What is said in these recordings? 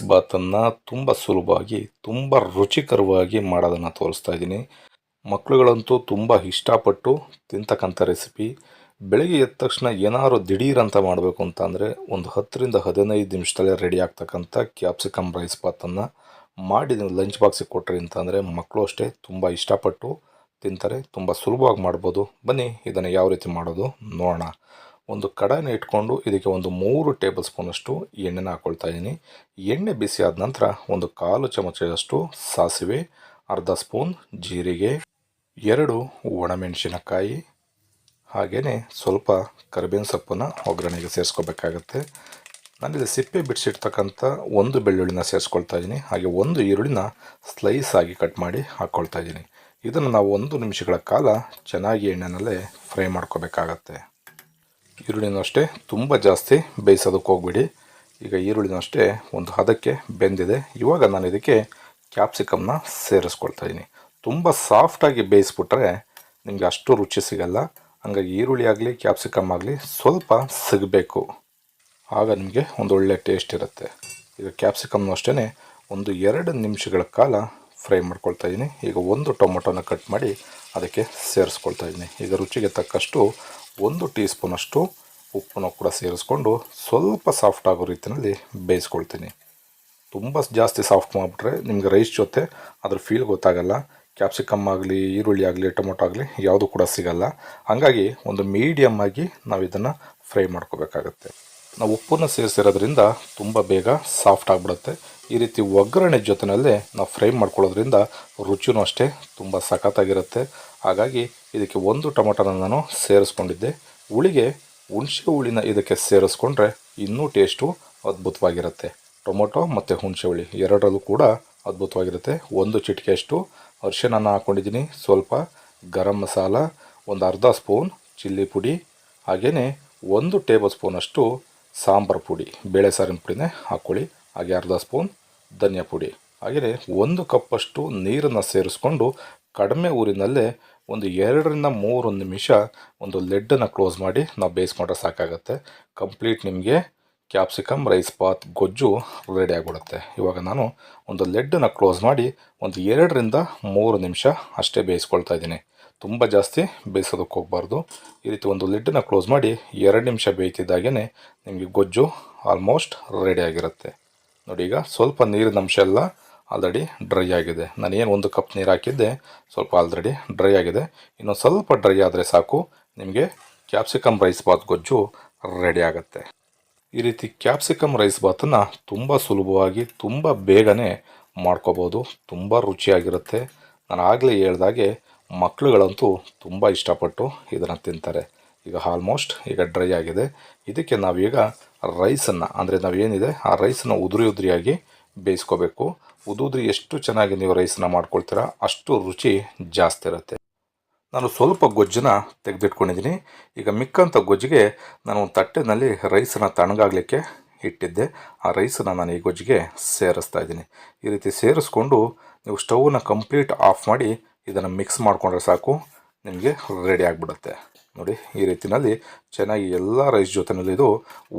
Rice ಬಾತನ್ನು ತುಂಬ ಸುಲಭವಾಗಿ, ತುಂಬ ರುಚಿಕರವಾಗಿ ಮಾಡೋದನ್ನು ತೋರಿಸ್ತಾ ಇದ್ದೀನಿ. ಮಕ್ಕಳುಗಳಂತೂ ತುಂಬ ಇಷ್ಟಪಟ್ಟು ತಿಂತಕ್ಕಂಥ ರೆಸಿಪಿ. ಬೆಳಗ್ಗೆ ಎದ್ದ ತಕ್ಷಣ ಏನಾದ್ರು ದಿಢೀರಂತ ಮಾಡಬೇಕು ಅಂತ ಅಂದರೆ ಒಂದು ಹತ್ತರಿಂದ ಹದಿನೈದು ನಿಮಿಷದಲ್ಲೇ ರೆಡಿ ಆಗ್ತಕ್ಕಂಥ ಕ್ಯಾಪ್ಸಿಕಮ್ ರೈಸ್ ಬಾತನ್ನು ಮಾಡಿ ನೀವು ಲಂಚ್ ಬಾಕ್ಸಿಗೆ ಕೊಟ್ಟರೆ ಅಂತಂದರೆ ಮಕ್ಕಳು ಅಷ್ಟೇ ತುಂಬ ಇಷ್ಟಪಟ್ಟು ತಿಂತಾರೆ, ತುಂಬ ಸುಲಭವಾಗಿ ಮಾಡ್ಬೋದು. ಬನ್ನಿ, ಇದನ್ನು ಯಾವ ರೀತಿ ಮಾಡೋದು ನೋಡೋಣ. ಒಂದು ಕಡಾಯಿನ ಇಟ್ಕೊಂಡು ಇದಕ್ಕೆ ಒಂದು ಮೂರು ಟೇಬಲ್ ಸ್ಪೂನಷ್ಟು ಎಣ್ಣೆನ ಹಾಕ್ಕೊಳ್ತಾ ಇದ್ದೀನಿ ಎಣ್ಣೆ ಬಿಸಿ ಆದ ನಂತರ ಒಂದು ಕಾಲು ಚಮಚದಷ್ಟು ಸಾಸಿವೆ, ಅರ್ಧ ಸ್ಪೂನ್ ಜೀರಿಗೆ, ಎರಡು ಒಣಮೆಣಸಿನಕಾಯಿ ಹಾಗೆಯೇ ಸ್ವಲ್ಪ ಕರಿಬೇವಿನ ಸೊಪ್ಪನ್ನು ಒಗ್ಗರಣೆಗೆ ಸೇರಿಸ್ಕೋಬೇಕಾಗತ್ತೆ. ನಾನಿಲ್ಲಿ ಸಿಪ್ಪೆ ಬಿಡಿಸಿರ್ತಕ್ಕಂಥ ಒಂದು ಬೆಳ್ಳುಳ್ಳಿನ ಸೇರಿಸ್ಕೊಳ್ತಾ ಇದ್ದೀನಿ ಹಾಗೆ ಒಂದು ಈರುಳ್ಳಿನ ಸ್ಲೈಸ್ ಆಗಿ ಕಟ್ ಮಾಡಿ ಹಾಕ್ಕೊಳ್ತಾ ಇದ್ದೀನಿ ಇದನ್ನು ನಾವು ಒಂದು ನಿಮಿಷಗಳ ಕಾಲ ಚೆನ್ನಾಗಿ ಎಣ್ಣೆನಲ್ಲೇ ಫ್ರೈ ಮಾಡ್ಕೋಬೇಕಾಗತ್ತೆ. ಈರುಳ್ಳಿನೂ ಅಷ್ಟೇ ತುಂಬ ಜಾಸ್ತಿ ಬೇಯಿಸೋದಕ್ಕೆ ಹೋಗ್ಬಿಡಿ. ಈಗ ಈರುಳ್ಳಿನೂ ಅಷ್ಟೇ ಒಂದು ಹದಕ್ಕೆ ಬೆಂದಿದೆ. ಇವಾಗ ನಾನು ಇದಕ್ಕೆ ಕ್ಯಾಪ್ಸಿಕಮ್ನ ಸೇರಿಸ್ಕೊಳ್ತಾ ಇದ್ದೀನಿ ತುಂಬ ಸಾಫ್ಟಾಗಿ ಬೇಯಿಸ್ಬಿಟ್ರೆ ನಿಮಗೆ ಅಷ್ಟು ರುಚಿ ಸಿಗಲ್ಲ. ಹಂಗಾಗಿ ಈರುಳ್ಳಿ ಆಗಲಿ ಕ್ಯಾಪ್ಸಿಕಮ್ ಆಗಲಿ ಸ್ವಲ್ಪ ಸಿಗಬೇಕು. ಆಗ ನಿಮಗೆ ಒಂದು ಒಳ್ಳೆ ಟೇಸ್ಟ್ ಇರುತ್ತೆ. ಈಗ ಕ್ಯಾಪ್ಸಿಕಮ್ನು ಅಷ್ಟೇ ಒಂದು ಎರಡು ನಿಮಿಷಗಳ ಕಾಲ ಫ್ರೈ ಮಾಡ್ಕೊಳ್ತಾ ಇದ್ದೀನಿ ಈಗ ಒಂದು ಟೊಮೊಟೊನ ಕಟ್ ಮಾಡಿ ಅದಕ್ಕೆ ಸೇರಿಸ್ಕೊಳ್ತಾ ಇದ್ದೀನಿ ಈಗ ರುಚಿಗೆ ತಕ್ಕಷ್ಟು ಒಂದು ಟೀ ಸ್ಪೂನಷ್ಟು ಉಪ್ಪನ್ನು ಕೂಡ ಸೇರಿಸ್ಕೊಂಡು ಸ್ವಲ್ಪ ಸಾಫ್ಟ್ ಆಗೋ ರೀತಿಯಲ್ಲಿ ಬೇಯಿಸ್ಕೊಳ್ತೀನಿ. ತುಂಬ ಜಾಸ್ತಿ ಸಾಫ್ಟ್ ಮಾಡಿಬಿಟ್ರೆ ನಿಮಗೆ ರೈಸ್ ಜೊತೆ ಅದ್ರ ಫೀಲ್ ಗೊತ್ತಾಗಲ್ಲ. ಕ್ಯಾಪ್ಸಿಕಮ್ ಆಗಲಿ, ಈರುಳ್ಳಿ ಆಗಲಿ, ಟೊಮೊಟೊ ಆಗಲಿ ಯಾವುದು ಕೂಡ ಸಿಗಲ್ಲ. ಹಾಗಾಗಿ ಒಂದು ಮೀಡಿಯಮ್ ಆಗಿ ನಾವು ಇದನ್ನು ಫ್ರೈ ಮಾಡ್ಕೋಬೇಕಾಗತ್ತೆ. ನಾವು ಉಪ್ಪನ್ನು ಸೇರಿಸಿರೋದ್ರಿಂದ ತುಂಬ ಬೇಗ ಸಾಫ್ಟ್ ಆಗಿಬಿಡುತ್ತೆ. ಈ ರೀತಿ ಒಗ್ಗರಣೆ ಜೊತೆಯಲ್ಲೇ ನಾವು ಫ್ರೈ ಮಾಡ್ಕೊಳ್ಳೋದ್ರಿಂದ ರುಚಿನೂ ಅಷ್ಟೇ ತುಂಬ ಸಖತ್ತಾಗಿರುತ್ತೆ. ಹಾಗಾಗಿ ಇದಕ್ಕೆ ಒಂದು ಟೊಮೊಟೊನ ನಾನು ಸೇರಿಸ್ಕೊಂಡಿದ್ದೆ. ಹುಳಿಗೆ ಹುಣಸೆ ಹುಳಿನ ಇದಕ್ಕೆ ಸೇರಿಸ್ಕೊಂಡ್ರೆ ಇನ್ನೂ ಟೇಸ್ಟು ಅದ್ಭುತವಾಗಿರುತ್ತೆ. ಟೊಮೊಟೊ ಮತ್ತು ಹುಣಸೆ ಹುಳಿ ಎರಡರಲ್ಲೂ ಕೂಡ ಅದ್ಭುತವಾಗಿರುತ್ತೆ. ಒಂದು ಚಿಟಿಕೆಯಷ್ಟು ಅರಿಶಿನ ಹಾಕ್ಕೊಂಡಿದ್ದೀನಿ ಸ್ವಲ್ಪ ಗರಂ ಮಸಾಲ, ಒಂದು ಅರ್ಧ ಸ್ಪೂನ್ ಚಿಲ್ಲಿ ಪುಡಿ ಹಾಗೆಯೇ ಒಂದು ಟೇಬಲ್ ಸ್ಪೂನಷ್ಟು ಸಾಂಬಾರು ಪುಡಿ, ಬೇಳೆ ಸಾರಿನ ಪುಡಿನೇ ಹಾಕ್ಕೊಳ್ಳಿ ಹಾಗೆ ಅರ್ಧ ಸ್ಪೂನ್ ಧನಿಯಾ ಪುಡಿ. ಹಾಗೆಯೇ ಒಂದು ಕಪ್ಪಷ್ಟು ನೀರನ್ನು ಸೇರಿಸ್ಕೊಂಡು ಕಡಿಮೆ ಊರಿನಲ್ಲೇ ಒಂದು ಎರಡರಿಂದ ಮೂರು ನಿಮಿಷ ಒಂದು ಲೆಡ್ಡನ್ನು ಕ್ಲೋಸ್ ಮಾಡಿ ನಾವು ಬೇಯಿಸ್ಕೊಂಡ್ರೆ ಸಾಕಾಗುತ್ತೆ. ಕಂಪ್ಲೀಟ್ ನಿಮಗೆ ಕ್ಯಾಪ್ಸಿಕಮ್, ರೈಸ್ ಪಾತ್, ಗೊಜ್ಜು ರೆಡಿ ಆಗಿಬಿಡುತ್ತೆ. ಇವಾಗ ನಾನು ಒಂದು ಲೆಡ್ಡನ್ನು ಕ್ಲೋಸ್ ಮಾಡಿ ಒಂದು ಎರಡರಿಂದ ಮೂರು ನಿಮಿಷ ಅಷ್ಟೇ ಬೇಯಿಸ್ಕೊಳ್ತಾ ಇದ್ದೀನಿ. ತುಂಬ ಜಾಸ್ತಿ ಬೇಯಿಸೋದಕ್ಕೆ ಹೋಗಬಾರ್ದು. ಈ ರೀತಿ ಒಂದು ಲೆಡ್ಡನ್ನು ಕ್ಲೋಸ್ ಮಾಡಿ ಎರಡು ನಿಮಿಷ ಬೇಯ್ತಿದ್ದಾಗೇ ನಿಮಗೆ ಗೊಜ್ಜು ಆಲ್ಮೋಸ್ಟ್ ರೆಡಿ ಆಗಿರುತ್ತೆ. ನೋಡಿ ಈಗ ಸ್ವಲ್ಪ ನೀರಿನ ಅಂಶ ಎಲ್ಲ ಆಲ್ರೆಡಿ ಡ್ರೈ ಆಗಿದೆ. ನಾನು ಏನು ಒಂದು ಕಪ್ ನೀರು ಹಾಕಿದ್ದೆ, ಸ್ವಲ್ಪ ಆಲ್ರೆಡಿ ಡ್ರೈ ಆಗಿದೆ. ಇನ್ನು ಸ್ವಲ್ಪ ಡ್ರೈ ಆದರೆ ಸಾಕು, ನಿಮಗೆ ಕ್ಯಾಪ್ಸಿಕಮ್ ರೈಸ್ ಬಾತ್ ಗೊಜ್ಜು ರೆಡಿ ಆಗುತ್ತೆ. ಈ ರೀತಿ ಕ್ಯಾಪ್ಸಿಕಮ್ ರೈಸ್ ಬಾತನ್ನು ತುಂಬ ಸುಲಭವಾಗಿ, ತುಂಬ ಬೇಗನೆ ಮಾಡ್ಕೋಬೋದು, ತುಂಬ ರುಚಿಯಾಗಿರುತ್ತೆ. ನಾನು ಆಗಲೇ ಹೇಳ್ದಾಗೆ ಮಕ್ಕಳುಗಳಂತೂ ತುಂಬ ಇಷ್ಟಪಟ್ಟು ಇದನ್ನು ತಿಂತಾರೆ. ಈಗ ಆಲ್ಮೋಸ್ಟ್ ಈಗ ಡ್ರೈ ಆಗಿದೆ. ಇದಕ್ಕೆ ನಾವೀಗ ರೈಸನ್ನು ಅಂದರೆ ನಾವೇನಿದೆ, ಆ ರೈಸನ್ನು ಉದುರಿ ಉದುರಿಯಾಗಿ ಬೇಯಿಸ್ಕೋಬೇಕು. ಉದುದ್ರೆ ಎಷ್ಟು ಚೆನ್ನಾಗಿ ನೀವು ರೈಸನ್ನ ಮಾಡ್ಕೊಳ್ತೀರಾ, ಅಷ್ಟು ರುಚಿ ಜಾಸ್ತಿ ಇರುತ್ತೆ. ನಾನು ಸ್ವಲ್ಪ ಗೊಜ್ಜನ್ನ ತೆಗೆದಿಟ್ಕೊಂಡಿದ್ದೀನಿ. ಈಗ ಮಿಕ್ಕಂಥ ಗೊಜ್ಜಿಗೆ ನಾನು ಒಂದು ತಟ್ಟೆನಲ್ಲಿ ರೈಸನ್ನು ತಣ್ಣಗಾಗಲಿಕ್ಕೆ ಇಟ್ಟಿದ್ದೆ. ಆ ರೈಸನ್ನು ನಾನು ಈ ಗೊಜ್ಜಿಗೆ ಸೇರಿಸ್ತಾ ಇದ್ದೀನಿ. ಈ ರೀತಿ ಸೇರಿಸ್ಕೊಂಡು ನೀವು ಸ್ಟವ್ನ ಕಂಪ್ಲೀಟ್ ಆಫ್ ಮಾಡಿ ಇದನ್ನು ಮಿಕ್ಸ್ ಮಾಡಿಕೊಂಡ್ರೆ ಸಾಕು, ನಿಮಗೆ ರೆಡಿ ಆಗಿಬಿಡುತ್ತೆ. ನೋಡಿ, ಈ ರೀತಿಯಲ್ಲಿ ಚೆನ್ನಾಗಿ ಎಲ್ಲ ರೈಸ್ ಜೊತೆಯಲ್ಲಿ ಇದು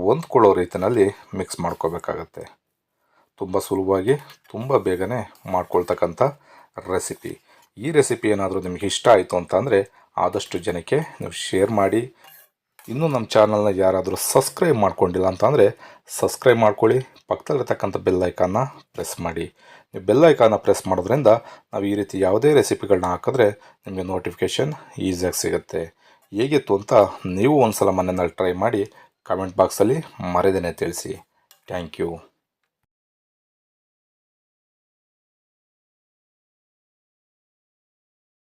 ಹೊಂದ್ಕೊಳ್ಳೋ ರೀತಿಯಲ್ಲಿ ಮಿಕ್ಸ್ ಮಾಡ್ಕೋಬೇಕಾಗತ್ತೆ. ತುಂಬ ಸುಲಭವಾಗಿ ತುಂಬ ಬೇಗನೆ ಮಾಡ್ಕೊಳ್ತಕ್ಕಂಥ ರೆಸಿಪಿ ಈ ರೆಸಿಪಿ ಏನಾದರೂ ನಿಮಗೆ ಇಷ್ಟ ಆಯಿತು ಅಂತ ಅಂದರೆ ಆದಷ್ಟು ಜನಕ್ಕೆ ನೀವು ಶೇರ್ ಮಾಡಿ. ಇನ್ನೂ ನಮ್ಮ ಚಾನಲ್ನ ಯಾರಾದರೂ ಸಬ್ಸ್ಕ್ರೈಬ್ ಮಾಡ್ಕೊಂಡಿಲ್ಲ ಅಂತಂದರೆ ಸಬ್ಸ್ಕ್ರೈಬ್ ಮಾಡ್ಕೊಳ್ಳಿ, ಪಕ್ಕದಲ್ಲಿರ್ತಕ್ಕಂಥ ಬೆಲ್ ಐಕಾನ್ನ ಪ್ರೆಸ್ ಮಾಡಿ. ನೀವು ಬೆಲ್ ಐಕಾನ್ನ ಪ್ರೆಸ್ ಮಾಡೋದ್ರಿಂದ ನಾವು ಈ ರೀತಿ ಯಾವುದೇ ರೆಸಿಪಿಗಳನ್ನ ಹಾಕಿದ್ರೆ ನಿಮಗೆ ನೋಟಿಫಿಕೇಷನ್ ಈಸಿಯಾಗಿ ಸಿಗುತ್ತೆ. ಹೇಗಿತ್ತು ಅಂತ ನೀವು ಒಂದು ಸಲ ಮನೆಯಲ್ಲಿ ಟ್ರೈ ಮಾಡಿ ಕಮೆಂಟ್ ಬಾಕ್ಸಲ್ಲಿ ಮರೆದೇನೆ ತಿಳಿಸಿ. Thank you